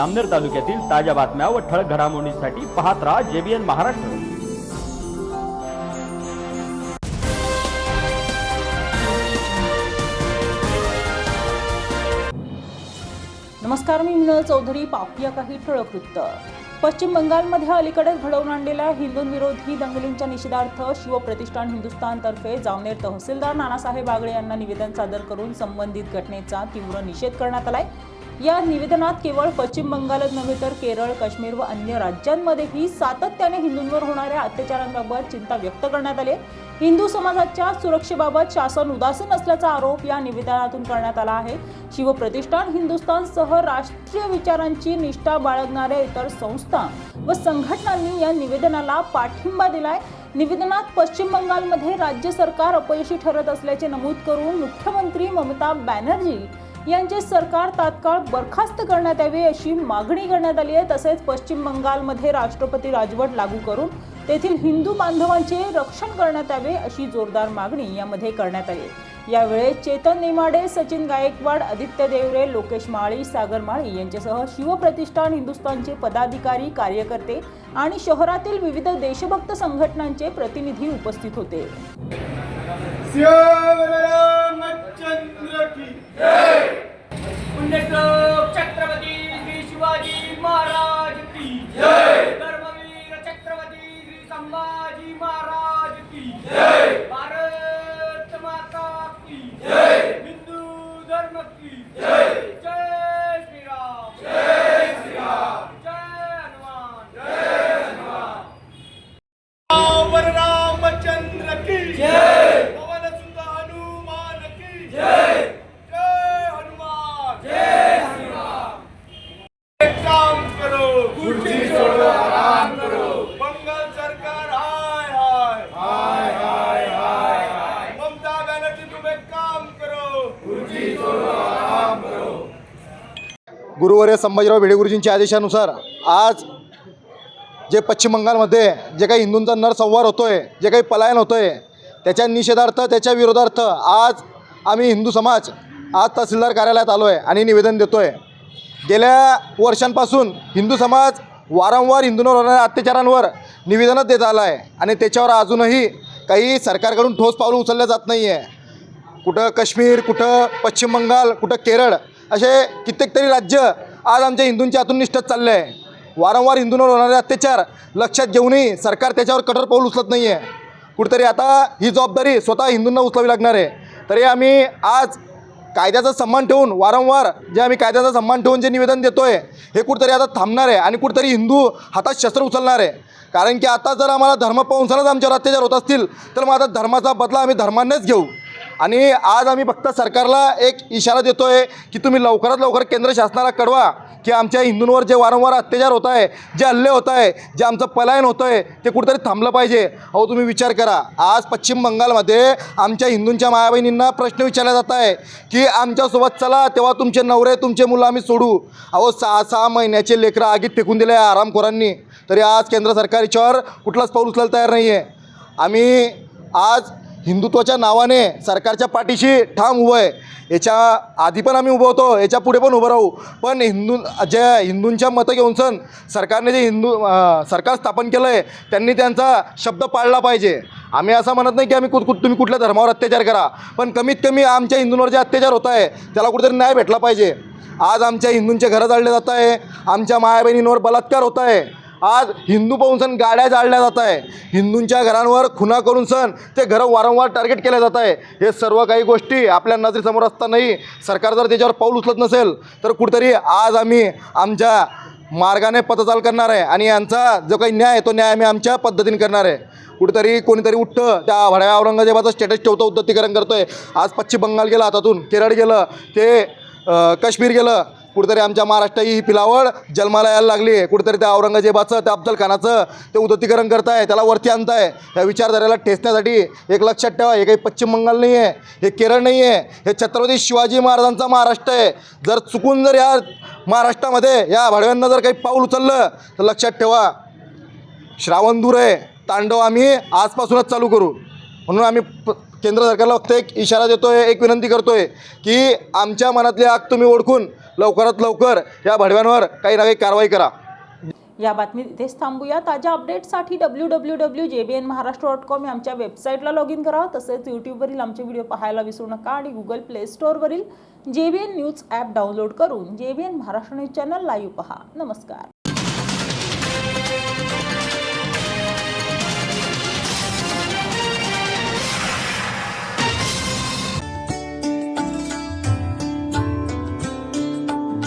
आमनेर तालुक्यातील ताज्या बातम्या व ठळक घडामोडींसाठी पाहत राहा जेबीएन महाराष्ट्र. नमस्कार मी मिनल चौधरी. पाहूया काही ठळक वृत्त. पश्चिम बंगालमध्ये अलीकडेच घडवून आणलेल्या हिंदूंविरोधी दंगलींच्या निषेधार्थ शिवप्रतिष्ठान हिंदुस्थानतर्फे जामनेर तहसीलदार नानासाहेब बागडे यांना निवेदन सादर करून संबंधित घटनेचा तीव्र निषेध करण्यात आलाय. या निवेदनात केवळ पश्चिम बंगालच नव्हे तर केरळ काश्मीर व अन्य राज्यांमध्येही सातत्याने हिंदूंवर होणाऱ्या अत्याचारांबाबत चिंता व्यक्त करण्यात आली आहे. हिंदू समाजाच्या सुरक्षेबाबत शासन उदासीन असल्याचा आरोप या निवेदनातून करण्यात आला आहे शिवप्रतिष्ठान हिंदुस्थानसह राष्ट्रीय विचारांची निष्ठा बाळगणाऱ्या इतर संस्था व संघटनांनी या निवेदनाला पाठिंबा दिलाय निवेदनात पश्चिम बंगालमध्ये राज्य सरकार अपयशी ठरत असल्याचे नमूद करून मुख्यमंत्री ममता बॅनर्जी यांचे सरकार तात्काळ बरखास्त करण्यात यावे अशी मागणी करण्यात आली आहे. तसेच पश्चिम बंगालमध्ये राष्ट्रपती राजवट लागू करून तेथील हिंदू बांधवांचे रक्षण करण्यात यावे अशी जोरदार मागणी यामध्ये करण्यात आली. यावेळी चेतन नेमाडे सचिन गायकवाड आदित्य देवरे लोकेश माळी सागर माळी यांच्यासह शिवप्रतिष्ठान हिंदुस्थानचे पदाधिकारी कार्यकर्ते आणि शहरातील विविध देशभक्त संघटनांचे प्रतिनिधी उपस्थित होते. की पुण्यश्लोक छत्रपती श्री शिवाजी महाराज की जय धर्मवीर छत्रपती श्री संभाजी महाराज की जय भारत माता की जय हिंदू धर्म की जय जय श्रीराम जय श्रीराम जय हनुमान जय हनुमान रामचंद्र की जय पवन सुत हनुमान की जय जय हनुमान जय हनुमान एक काम करो खुर्ची छोड़ो आराम करो बंगाल सरकार हाय हाय हाय हाय हाय हाय ममता बनर्जी तुम एक काम करो खुर्ची छोड़ो आराम करो गुरुवर्य संभाजीराव भिडेगुरुजींच्या आदेशानुसार आज जे पश्चिम बंगालमध्ये जे काही हिंदूंचा नरसंहार होतो आहे जे काही पलायन होतं आहे त्याच्या निषेधार्थ त्याच्या विरोधार्थ आज आम्ही हिंदू समाज आज तहसीलदार कार्यालयात आलो आहे आणि निवेदन देतो आहे गेल्या वर्षांपासून हिंदू समाज वारंवार हिंदूंवर होणाऱ्या अत्याचारांवर निवेदनच देत आला आहे आणि त्याच्यावर अजूनही काही सरकारकडून ठोस पावलं उचललं जात नाही आहे कुठं काश्मीर कुठं पश्चिम बंगाल कुठं केरळ असे कित्येक तरी राज्य आज आमच्या हिंदूंच्या हातून निष्ठत चालले आहे वारंवार हिंदूंवर होणारे अत्याचार लक्षात घेऊनही सरकार त्याच्यावर कठोर पाऊल उचलत नाही आहे कुठेतरी आता ही जबाबदारी स्वतः हिंदूंना उचलावी लागणार आहे. तरी आम्ही आज कायद्याचा सन्मान ठेवून वारंवार जे आम्ही कायद्याचा सन्मान ठेवून जे निवेदन देतो आहे हे कुठेतरी आता थांबणार आहे आणि कुठेतरी हिंदू हातात शस्त्र उचलणार आहे. कारण की आता जर आम्हाला धर्म पाहूनसरच आमच्यावर अत्याचार होत असतील तर मग आता धर्माचा बदला आम्ही धर्मानेच घेऊ. आणि आज आम्ही फक्त सरकारला एक इशारा देतो आहे की तुम्ही लवकरात लवकर केंद्र शासनाला कळवा की आमच्या हिंदूंवर जे वारंवार अत्याचार होत आहे जे हल्ले होत आहे जे आमचं पलायन होतं आहे ते कुठेतरी थांबलं पाहिजे. अहो तुम्ही विचार करा. आज पश्चिम बंगालमध्ये आमच्या हिंदूंच्या मायाबहिणींना प्रश्न विचारला जात आहे की आमच्यासोबत चला तेव्हा तुमचे नवरे तुमचे मुलं आम्ही सोडू. अहो सहा सहा महिन्याचे लेकरं आगीत फेकून दिले आरामखोरांनी. तरी आज केंद्र सरकार याच्यावर कुठलाच पाऊल उचलायला तयार नाही आहे आम्ही आज हिंदुत्वाच्या नावाने सरकारच्या पाठीशी ठाम उभं आहे. याच्या आधी पण आम्ही उभं होतो याच्यापुढे पण उभं राहू. पण हिंदू जे हिंदूंच्या मतं घेऊन सण सरकारने जे हिंदू सरकार स्थापन केलं आहे त्यांनी त्यांचा शब्द पाळला पाहिजे. आम्ही असं म्हणत नाही की आम्ही कुठ कुठ तुम्ही कुठल्या धर्मावर अत्याचार करा. पण कमीत कमी आमच्या हिंदूंवर जे अत्याचार होत आहे त्याला कुठेतरी न्याय भेटला पाहिजे. आज आमच्या हिंदूंचे घरं जाळले जात आहे आमच्या मायाबहिणींवर बलात्कार होत आहे. आज हिंदू पाहून सण गाड्या जाळल्या जात आहे. हिंदूंच्या घरांवर खुना करून सण ते घरं वारंवार टार्गेट केल्या जात आहे. हे सर्व काही गोष्टी आपल्या नजरेसमोर असतानाही सरकार जर त्याच्यावर पाऊल उचलत नसेल तर कुठेतरी आज आम्ही आमच्या मार्गाने पथचाल करणार आहे आणि यांचा जो काही न्याय आहे तो न्याय आम्ही आमच्या पद्धतीने करणार आहे. कुठेतरी कोणीतरी उठतं त्या भड्या औरंगजेबाचं स्टेटस ठेवतं उद्धतीकरण करतो आहे आज पश्चिम बंगाल गेला हातातून केरळ गेलं ते काश्मीर गेलं कुठेतरी आमच्या महाराष्ट्राची ही पिलावळ जन्माला यायला लागली आहे. कुठेतरी त्या औरंगजेबाचं त्या अफजल खानाचं ते उदतीकरण करताय त्याला वरती आणताय. या विचारधारेला ठेचण्यासाठी एक लक्षात ठेवा हे काही पश्चिम बंगाल नाही आहे हे केरळ नाही आहे हे छत्रपती शिवाजी महाराजांचा महाराष्ट्र आहे. जर चुकून जर या महाराष्ट्रामध्ये या भाडव्यांना जर काही पाऊल उचललं तर लक्षात ठेवा. श्रावण दूर आहे. तांडव आम्ही आजपासूनच चालू करू. म्हणून आम्ही प केंद्र सरकारला फक्त एक इशारा देतो आहे एक विनंती करतो आहे की आमच्या मनातली आग तुम्ही ओळखून लवकरात लवकर या भडव्यांवर काही ना काही कारवाई करा. या बातमीत इथेच थांबूया. ताज्या अपडेटसाठी W W W J B N Maharashtra dot com या आमच्या वेबसाईटला लॉग इन करा. तसेच यूट्यूबवरील आमचे व्हिडिओ पाहायला विसरू नका आणि Google play स्टोअरवरील J B N news app download करून J B N Maharashtra news channel live पहा. नमस्कार.